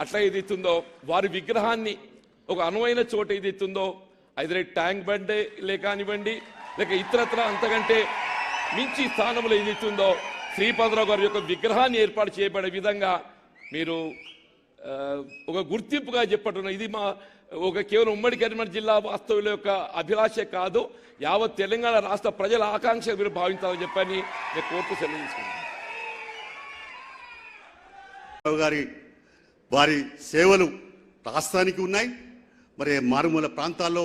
అట్లా ఏదైతుందో వారి విగ్రహాన్ని ఒక అనువైన చోట ఏదైతుందో అయితే ట్యాంక్ బండే లే కానివ్వండి లేక ఇతరత్ర అంతకంటే మించి స్థానంలో ఏదైతుందో శ్రీపాదరావు గారి యొక్క విగ్రహాన్ని ఏర్పాటు చేయబడే విధంగా మీరు ఒక గుర్తింపుగా చెప్పడం ఇది మా ఒక కేవలం ఉమ్మడి కరీంనగర్ జిల్లా వాస్తవుల యొక్క అభిలాష కాదు యావత్ తెలంగాణ రాష్ట్ర ప్రజల ఆకాంక్ష మీరు భావించాలని చెప్పని నేను కోర్టు సెలవు తీసుకున్నాను గారి వారి సేవలు రాష్ట్రానికి ఉన్నాయి. మరి మారుమూల ప్రాంతాల్లో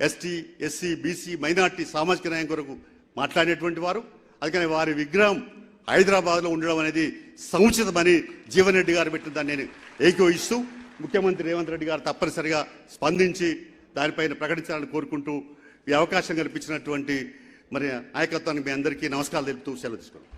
ఎస్టీ ఎస్సీ బీసీ మైనార్టీ సామాజిక న్యాయం కొరకు మాట్లాడేటువంటి వారు అందుకని వారి విగ్రహం హైదరాబాద్లో ఉండడం అనేది సముచితమని జీవన్ రెడ్డి గారు పెట్టిన దాన్ని నేను ఏకీభవిస్తూ ముఖ్యమంత్రి రేవంత్ రెడ్డి గారు తప్పనిసరిగా స్పందించి దానిపైన ప్రకటించాలని కోరుకుంటూ ఈ అవకాశం కల్పించినటువంటి మరి నాయకత్వానికి మీ అందరికీ నమస్కారాలు తెలుపుతూ సెలవు తీసుకున్నాను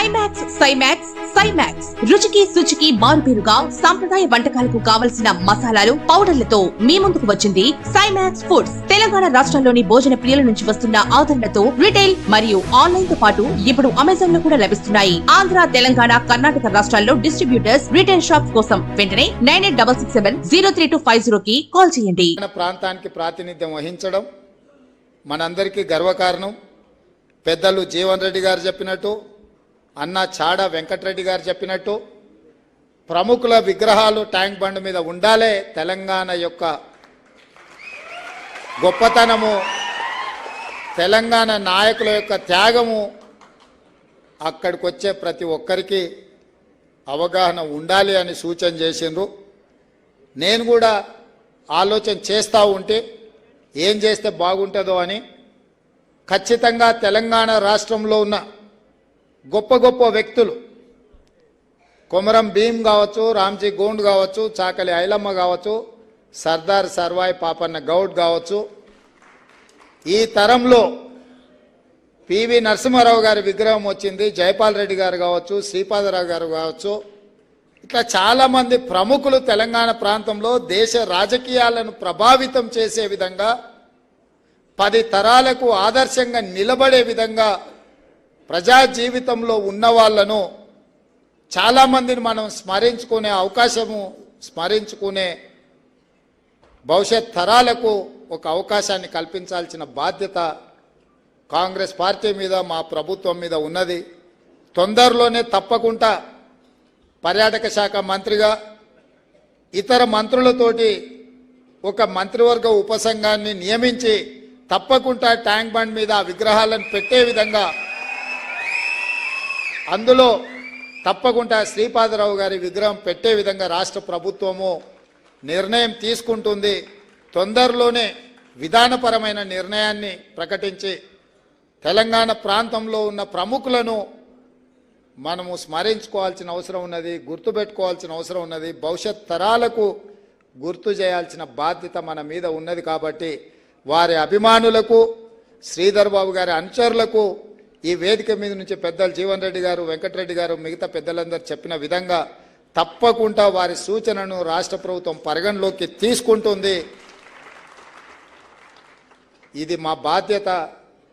సైమాక్స్ సైమాక్స్ సైమాక్స్ రుచికి శుచికి మారుపేరుగా సాంప్రదాయ వంటకాలకు కావలసిన మసాలాలు పౌడర్లతో మీ ముందుకు వచ్చింది సైమాక్స్ ఫుడ్స్ తెలంగాణ రాష్ట్రంలోని భోజన ప్రియుల నుంచి వస్తున్న ఆదరణతో రిటైల్ మరియు ఆన్లైన్తో పాటు ఇప్పుడు అమెజాన్లో కూడా లభిస్తున్నాయి. ఆంధ్ర తెలంగాణ కర్ణాటక రాష్ట్రాల్లో డిస్ట్రిబ్యూటర్స్ రిటైల్ షాప్స్ కోసం వెంటనే nine eight double six seven zero three two five zero కి కాల్ చేయండి. మన ప్రాంతానికి ప్రాతినిధ్యం వహించడం మనందరికీ గర్వకారణం. పెద్దలు జీవన్ రెడ్డి గారు చెప్పినట్టు అన్న చాడ వెంకటరెడ్డి గారు చెప్పినట్టు ప్రముఖుల విగ్రహాలు ట్యాంక్ బండ్ మీద ఉండాలే తెలంగాణ యొక్క గొప్పతనము తెలంగాణ నాయకుల యొక్క త్యాగము అక్కడికి వచ్చే ప్రతి ఒక్కరికి అవగాహన ఉండాలి అని సూచన చేసిండ్రు. నేను కూడా ఆలోచన చేస్తూ ఉంటే ఏం చేస్తే బాగుంటుందో అని ఖచ్చితంగా తెలంగాణ రాష్ట్రంలో ఉన్న గొప్ప గొప్ప వ్యక్తులు. కొమరం భీం కావచ్చు రామ్జీ గోండ్ కావచ్చు చాకలి ఐలమ్మ కావచ్చు సర్దార్ సర్వాయి పాపన్న గౌడ్ కావచ్చు. ఈ తరంలో పివి నరసింహారావు గారి విగ్రహం వచ్చింది జయపాల్ రెడ్డి గారు కావచ్చు శ్రీపాదరావు గారు కావచ్చు. ఇట్లా చాలామంది ప్రముఖులు తెలంగాణ ప్రాంతంలో దేశ రాజకీయాలను ప్రభావితం చేసే విధంగా పది తరాలకు ఆదర్శంగా నిలబడే విధంగా ప్రజా జీవితంలో ఉన్న వాళ్ళను చాలామందిని మనం స్మరించుకునే అవకాశము స్మరించుకునే భవిష్యత్ తరాలకు ఒక అవకాశాన్ని కల్పించాల్సిన బాధ్యత కాంగ్రెస్ పార్టీ మీద మా ప్రభుత్వం మీద ఉన్నది. తొందరలోనే తప్పకుండా పర్యాటక శాఖ మంత్రిగా ఇతర మంత్రులతోటి ఒక మంత్రివర్గ ఉపసంఘాన్ని నియమించి తప్పకుండా ట్యాంక్ బండ్ మీద విగ్రహాలను పెట్టే విధంగా అందులో తప్పకుండా శ్రీపాదరావు గారి విగ్రహం పెట్టే విధంగా రాష్ట్ర ప్రభుత్వము నిర్ణయం తీసుకుంటుంది. తొందరలోనే విధానపరమైన నిర్ణయాన్ని ప్రకటించి తెలంగాణ ప్రాంతంలో ఉన్న ప్రముఖులను మనము స్మరించుకోవాల్సిన అవసరం ఉన్నది గుర్తుపెట్టుకోవాల్సిన అవసరం ఉన్నది. భవిష్యత్ తరాలకు గుర్తు చేయాల్సిన బాధ్యత మన మీద ఉన్నది కాబట్టి వారి అభిమానులకు శ్రీధర్ బాబు గారి అనుచరులకు ఈ వేదిక మీద నుంచి పెద్దలు జీవన్ రెడ్డి గారు వెంకటరెడ్డి గారు మిగతా పెద్దలందరూ చెప్పిన విధంగా తప్పకుండా వారి సూచనను రాష్ట్ర ప్రభుత్వం పరిగణలోకి తీసుకుంటుంది. ఇది మా బాధ్యత.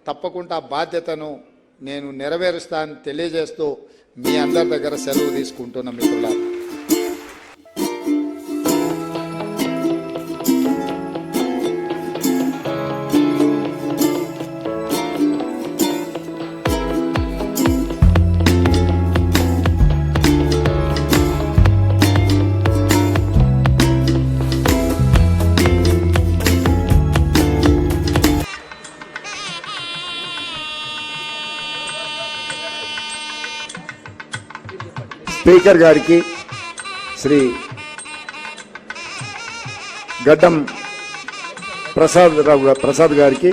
తప్పకుండా బాధ్యతను నేను నెరవేరుస్తానని తెలియజేస్తూ మీ అందరి దగ్గర సెలవు తీసుకుంటున్న మిత్రులారా. స్పీకర్ గారికి శ్రీ గడ్డం ప్రసాద్ రావు ప్రసాద్ గారికి